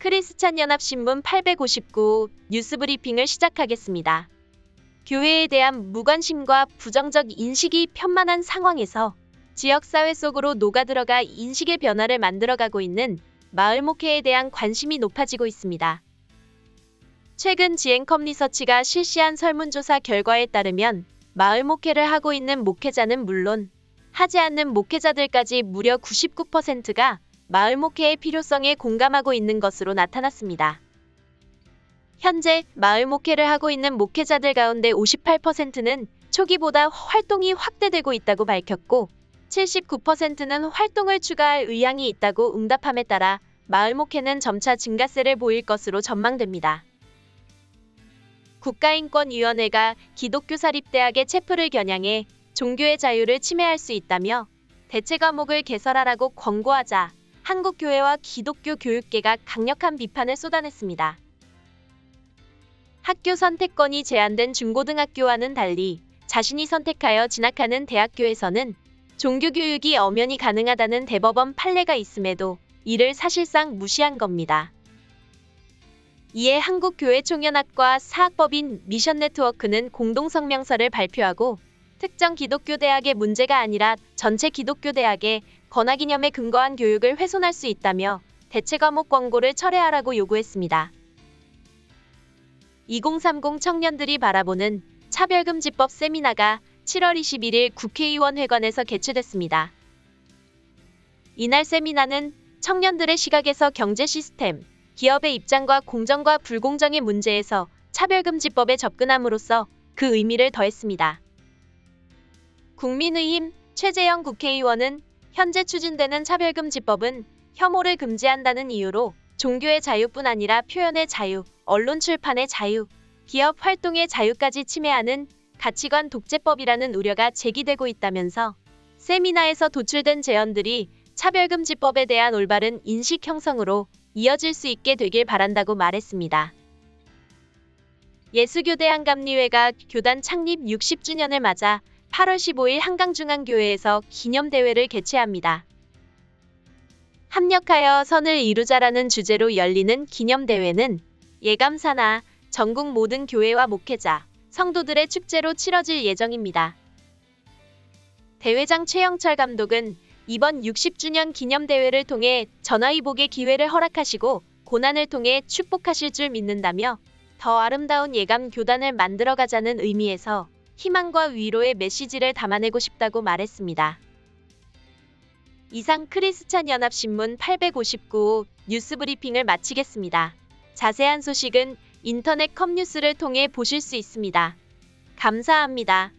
크리스찬 연합신문 859 뉴스 브리핑을 시작하겠습니다. 교회에 대한 무관심과 부정적 인식이 편만한 상황에서 지역사회 속으로 녹아들어가 인식의 변화를 만들어가고 있는 마을 목회에 대한 관심이 높아지고 있습니다. 최근 지앤컴 리서치가 실시한 설문조사 결과에 따르면 마을 목회를 하고 있는 목회자는 물론 하지 않는 목회자들까지 무려 99%가 마을 목회의 필요성에 공감하고 있는 것으로 나타났습니다. 현재 마을 목회를 하고 있는 목회자들 가운데 58%는 초기보다 활동이 확대되고 있다고 밝혔고 79%는 활동을 추가할 의향이 있다고 응답함에 따라 마을 목회는 점차 증가세를 보일 것으로 전망됩니다. 국가인권위원회가 기독교 사립대학의 체프를 겨냥해 종교의 자유를 침해할 수 있다며 대체 과목을 개설하라고 권고하자 한국교회와 기독교 교육계가 강력한 비판을 쏟아냈습니다. 학교 선택권이 제한된 중고등학교와는 달리 자신이 선택하여 진학하는 대학교에서는 종교교육이 엄연히 가능하다는 대법원 판례가 있음에도 이를 사실상 무시한 겁니다. 이에 한국교회총연합과 사학법인 미션네트워크는 공동성명서를 발표하고 특정 기독교 대학의 문제가 아니라 전체 기독교 대학의 건화기념에 근거한 교육을 훼손할 수 있다며 대체 과목 권고를 철회하라고 요구했습니다. 2030 청년들이 바라보는 차별금지법 세미나가 7월 21일 국회의원 회관에서 개최됐습니다. 이날 세미나는 청년들의 시각에서 경제 시스템, 기업의 입장과 공정과 불공정의 문제에서 차별금지법에 접근함으로써 그 의미를 더했습니다. 국민의힘 최재형 국회의원은 현재 추진되는 차별금지법은 혐오를 금지한다는 이유로 종교의 자유뿐 아니라 표현의 자유, 언론 출판의 자유, 기업 활동의 자유까지 침해하는 가치관 독재법이라는 우려가 제기되고 있다면서 세미나에서 도출된 제언들이 차별금지법에 대한 올바른 인식 형성으로 이어질 수 있게 되길 바란다고 말했습니다. 예수교대 한감리회가 교단 창립 60주년을 맞아 8월 15일 한강중앙교회에서 기념대회를 개최합니다. 합력하여 선을 이루자라는 주제로 열리는 기념대회는 예감사나 전국 모든 교회와 목회자, 성도들의 축제로 치러질 예정입니다. 대회장 최영철 감독은 이번 60주년 기념대회를 통해 전화위복의 기회를 허락하시고 고난을 통해 축복하실 줄 믿는다며 더 아름다운 예감 교단을 만들어가자는 의미에서 희망과 위로의 메시지를 담아내고 싶다고 말했습니다. 이상 크리스찬 연합신문 859 뉴스 브리핑을 마치겠습니다. 자세한 소식은 인터넷 컴뉴스를 통해 보실 수 있습니다. 감사합니다.